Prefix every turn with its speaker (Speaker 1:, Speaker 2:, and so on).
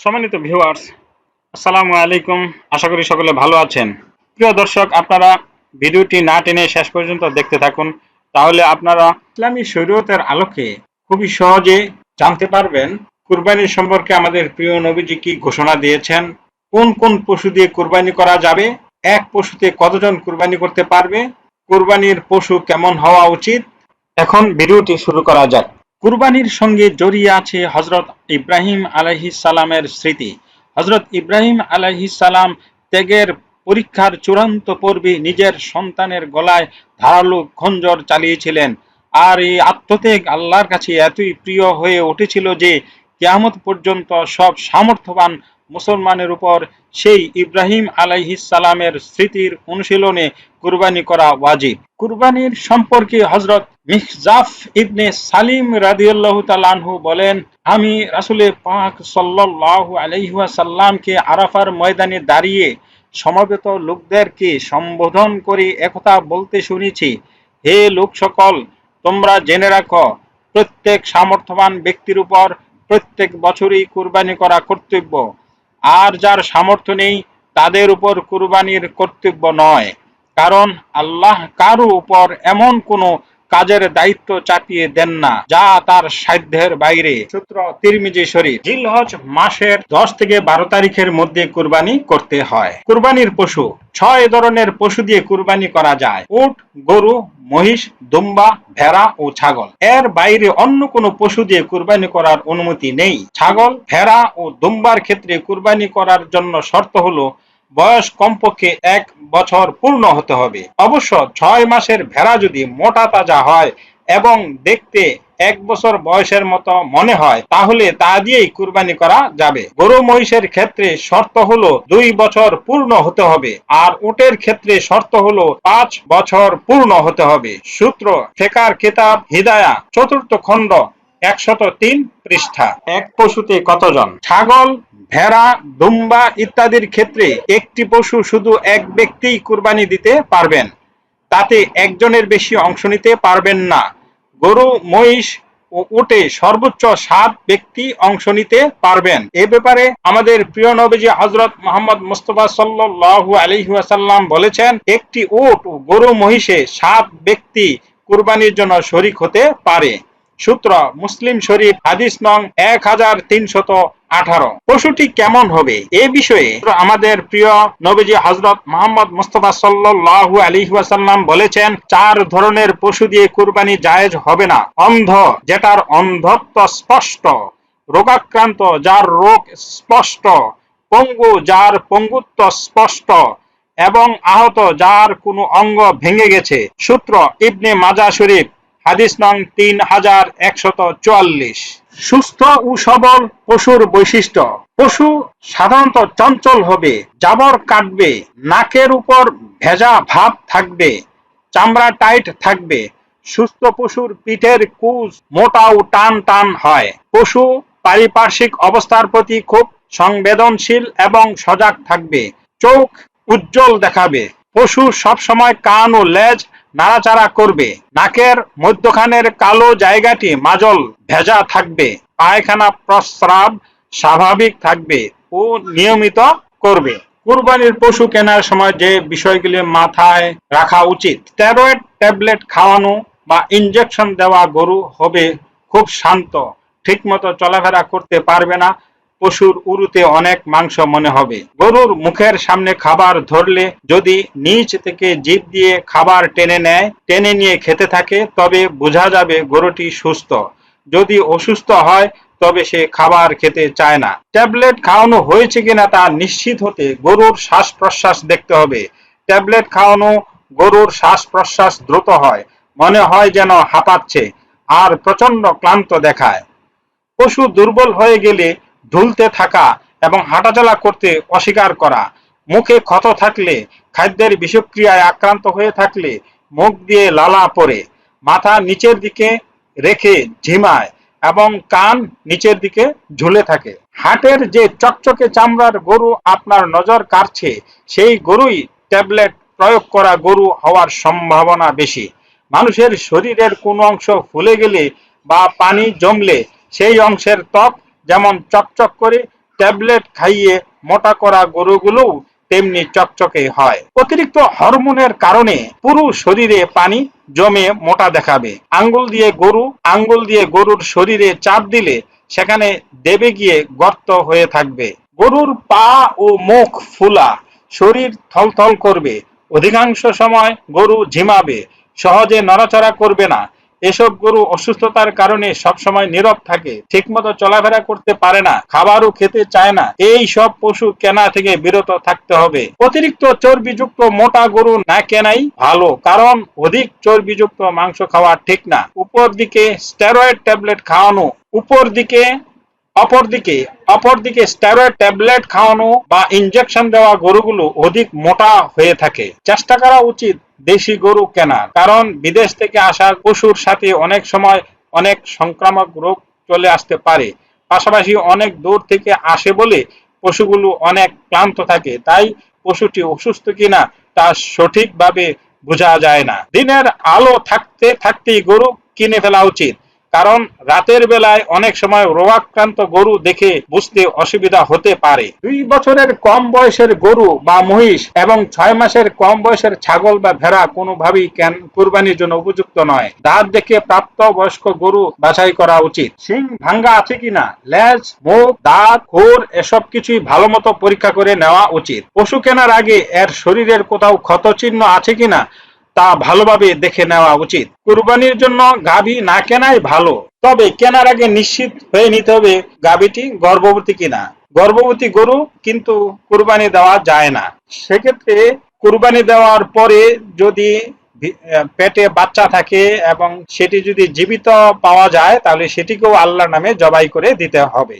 Speaker 1: সম্মানিত ভিউয়ার্স আসসালামু আলাইকুম। আশা করি সকলে ভালো আছেন। প্রিয় দর্শক, আপনারা ভিডিওটি না টেনে শেষ পর্যন্ত দেখতে থাকুন। তাহলে আপনারা ইসলামী শরীয়তের আলোকে খুবই সহজে জানতে পারবেন কুরবানির সম্পর্কে আমাদের প্রিয় নবীজি কি ঘোষণা দিয়েছেন, কোন কোন পশু দিয়ে কুরবানি করা যাবে, এক পশুতে কতজন কুরবানি করতে পারবে, কুরবানির পশু কেমন হওয়া উচিত। এখন ভিডিওটি শুরু করা যাক। কুরবানির সঙ্গে জড়িয়ে আছে হজরত ইব্রাহিম আলাইহিস সালামের স্মৃতি। হজরত ইব্রাহিম আলাইহিস সালাম ত্যাগের পরীক্ষার চূড়ান্ত পর্বে নিজের সন্তানের গলায় ধারালো খঞ্জর চালিয়েছিলেন। আর এই আত্মত্যাগ আল্লাহর কাছে এতই প্রিয় হয়ে উঠেছিল যে, কেয়ামত পর্যন্ত সব সামর্থ্যবান মুসলমানের উপর সেই ইব্রাহিম সালামের স্মৃতির অনুশীলনে কুরবানি করা ওয়াজিব। কুরবানির সম্পর্কে হজরত মিহজাফ ইবনে সালিম রাদিয়াল্লাহু তাআলাহু বলেন, আমি রাসূলে পাক সাল্লাল্লাহু আলাইহি ওয়াসাল্লামকে আরাফার ময়দানে দাঁড়িয়ে সমবেত লোকদেরকে সম্বোধন করে একথা বলতে শুনেছি। হে লোক সকল, তোমরা জেনে রাখো, প্রত্যেক সামর্থ্যবান ব্যক্তির উপর প্রত্যেক বছরই কুরবানি করা কর্তব্য। আর যার সামর্থ্য নেই, তাদের উপর কুরবানির কর্তব্য নয়। কারণ আল্লাহ কারও উপর এমন কোনো কাজের দায়িত্ব চাপিয়ে দেন না। যা তার সাধ্যের বাইরে। সূত্র তিরমিজি শরীফ। জিলহজ মাসের দশ থেকে বারো তারিখের মধ্যে কুরবানি করতে হয়। কুরবানির পশু। ছয় ধরনের পশু দিয়ে কুরবানি করা যায়। উট, গরু, মহিষ, দুম্বা, ভেড়া ও ছাগল। এর বাইরে অন্য কোনো পশু দিয়ে কুরবানি করার অনুমতি নেই। ছাগল, ভেড়া ও দুম্বার ক্ষেত্রে কুরবানি করার জন্য শর্ত হলো বয়স কমপক্ষে এক বছর পূর্ণ হতে হবে। অবশ্য ছয় মাসের ভেড়া যদি মোটা তাজা হয় এবং দেখতে এক বছর বয়সের মতো মনে হয়, তাহলে তা দিয়েই কুরবানি করা যাবে। গরু মহিষের ক্ষেত্রে শর্ত হলো দুই বছর পূর্ণ হতে হবে আর উটের ক্ষেত্রে শর্ত হলো পাঁচ বছর পূর্ণ হতে হবে। সূত্র, ফেকার কিতাব, হিদায়া, চতুর্থ খণ্ড একশত তিন পৃষ্ঠা। এক পশুতে কতজন? ছাগল ভেড়া দুম্বা ইত্যাদির ক্ষেত্রে একটি পশু শুধু এক ব্যক্তিই কুরবানি দিতে পারবেন। তাতে একজনের বেশি অংশ নিতে পারবেন না। গরু মহিষ ও উটে সর্বোচ্চ সাত ব্যক্তি অংশ নিতে পারবেন। এ ব্যাপারে আমাদের প্রিয় নবীজি হজরত মোহাম্মদ মুস্তফা সাল্লাল্লাহু আলাইহি ওয়াসাল্লাম বলেছেন একটি উট গরু মহিষে সাত ব্যক্তি কুরবানির জন্য শরিক হতে পারে। সূত্র, মুসলিম শরীফ, হাদিস নং এক হাজার তিনশত আঠারো। পশুটি কেমন হবে? এ বিষয়ে আমাদের প্রিয় নবীজি হজরত মোহাম্মদ মুস্তফা সাল্লাল্লাহু আলাইহি ওয়াসাল্লাম বলেছেন, চার ধরনের পশু দিয়ে কুরবানি জায়েজ হবে না। অন্ধ, যেটার অন্ধত্ব স্পষ্ট। রোগাক্রান্ত, যার রোগ স্পষ্ট। পঙ্গু, যার পঙ্গুত্ব স্পষ্ট। এবং আহত, যার কোনো অঙ্গ ভেঙে গেছে। সূত্র, ইবনে মাজা শরীফ হাদিস নং তিন হাজার একশত চুয়াল্লিশ। সুস্থ ও সবল পশুর বৈশিষ্ট্য। পশু সাধারণত চঞ্চল হবে, জাবর কাটবে, নাকের উপর ভেজা ভাব থাকবে, চামড়া টাইট থাকবে, সুস্থ পশুর পিঠের কুজ মোটা ও টান টান হয়। পশু পারিপার্শ্বিক অবস্থার প্রতি খুব সংবেদনশীল এবং সজাগ থাকবে, চোখ উজ্জ্বল দেখাবে। পশু সবসময় কান ও লেজ নাড়াচাড়া করবে। নাকের মধ্যখানের কালো জায়গাটি মাজল, ভেজা থাকবে। পায়খানা প্রস্রাব স্বাভাবিক থাকবে ও নিয়মিত করবে। কুরবানির পশু কেনার সময় যে বিষয়গুলি মাথায় রাখা উচিত, স্টেরয়েড ট্যাবলেট খাওয়ানো বা ইনজেকশন দেওয়া গরু হবে খুব শান্ত, ঠিকমতো চলাফেরা করতে পারবে না। পশুর উরুতে অনেক মাংস মনে হবে। গরুর মুখের সামনে খাবার ধরলে যদি নিচ থেকে জিভ দিয়ে খাবার টেনে নেয়, টেনে নিয়ে খেতে থাকে, তবে বোঝা যাবে গরুটি সুস্থ। যদি অসুস্থ হয়, তবে সে খাবার খেতে চায় না। ট্যাবলেট খাওয়ানো হয়েছে কিনা তা নিশ্চিত হতে গরুর শ্বাস প্রশ্বাস দেখতে হবে। ট্যাবলেট খাওয়ানো গরুর শ্বাস প্রশ্বাস দ্রুত হয়, মনে হয় যেন হাঁপাচ্ছে, আর প্রচণ্ড ক্লান্ত দেখায়। পশু দুর্বল হয়ে গেলে ঢুলতে থাকা এবং হাঁটাচলা করতে অস্বীকার করা। মুখে ক্ষত থাকলে, খাদ্যের বিষক্রিয়ায় আক্রান্ত হয়ে থাকলে মুখ দিয়ে লালা পড়ে, মাথা নিচের দিকে রেখে ঝিমায় এবং কান নিচের দিকে ঝুলে থাকে। হাটের যে চকচকে চামড়ার গরু আপনার নজর কাড়ছে, সেই গরুই ট্যাবলেট প্রয়োগ করা গরু হওয়ার সম্ভাবনা বেশি। মানুষের শরীরের কোনো অংশ ফুলে গেলে বা পানি জমলে, সেই অংশের ত্বক যেমন চকচক করে ট্যাবলেট খাইয়ে মোটা করা গরুগুলো তেমনি চকচকে হয়। অতিরিক্ত হরমোনের কারণে পুরো শরীরে পানি জমে মোটা দেখাবে। আঙ্গুল দিয়ে গরু, আঙ্গুল দিয়ে গরুর শরীরে চাপ দিলে সেখানে দেবে গিয়ে গর্ত হয়ে থাকবে। গরুর পা ও মুখ ফুলা, শরীর থলথল করবে। অধিকাংশ সময় গরু ঝিমাবে, সহজে নড়াচড়া করবে না। এসব গরু অসুস্থতার কারণে সবসময় নীরব থাকে, ঠিকমতো চলাফেরা করতে পারে না, খাবারও খেতে চায় না, এই সব পশু কেনা থেকে বিরত থাকতে হবে। অতিরিক্ত চর্বিযুক্ত মোটা গরু না কেনাই ভালো, কারণ অধিক চর্বিযুক্ত মাংস খাওয়া ঠিক না। উপর দিকে স্টেরয়েড ট্যাবলেট খাওয়ানো, উপর দিকে অপরদিকে অপরদিকে স্টেরয়েড ট্যাবলেট খাওয়ানো বা ইনজেকশন দেওয়া গরুগুলো অধিক মোটা হয়ে থাকে। চেষ্টা করা উচিত দেশি গরু কেনা কারণ বিদেশ থেকে আসা পশুর সাথে অনেক সময় অনেক সংক্রামক রোগ চলে আসতে পারে। পাশাপাশি অনেক দূর থেকে আসে বলে পশুগুলো অনেক ক্লান্ত থাকে, তাই পশুটি অসুস্থ কিনা তা সঠিকভাবে বোঝা যায় না। দিনের আলো থাকতে থাকতেই গরু কিনে ফেলা উচিত। কারণ রাতের বেলায় অনেক সময় রোগাক্রান্ত গরু দেখে বুঝতে অসুবিধা হতে পারে। দুই বছরের কম বয়সের গরু বা মহিষ এবং ছয় মাসের কম বয়সের ছাগল বা ভেড়া কোনোভাবেই কেন কুরবানির জন্য উপযুক্ত নয়। দাঁত দেখে প্রাপ্ত বয়স্ক গরু বাছাই করা উচিত। সিং ভাঙ্গা আছে কিনা, লেজ, মুখ, দাঁত, খোর এসব কিছুই ভালো মতো পরীক্ষা করে নেওয়া উচিত। পশু কেনার আগে এর শরীরের কোথাও ক্ষত চিহ্ন আছে কিনা তা ভালোভাবে দেখে নেওয়া উচিত। কুরবানির জন্য গাভী না কেনাই ভালো। তবে কেনার আগে নিশ্চিত হয়ে নিতে হবে গাভীটি গর্ভবতী কিনা। গর্ভবতী গরু কিন্তু কুরবানি দেওয়া যায় না। সেক্ষেত্রে কুরবানি দেওয়ার পরে যদি পেটে বাচ্চা থাকে এবং সেটি যদি জীবিত পাওয়া যায়, তাহলে সেটিকেও আল্লাহর নামে জবাই করে দিতে হবে।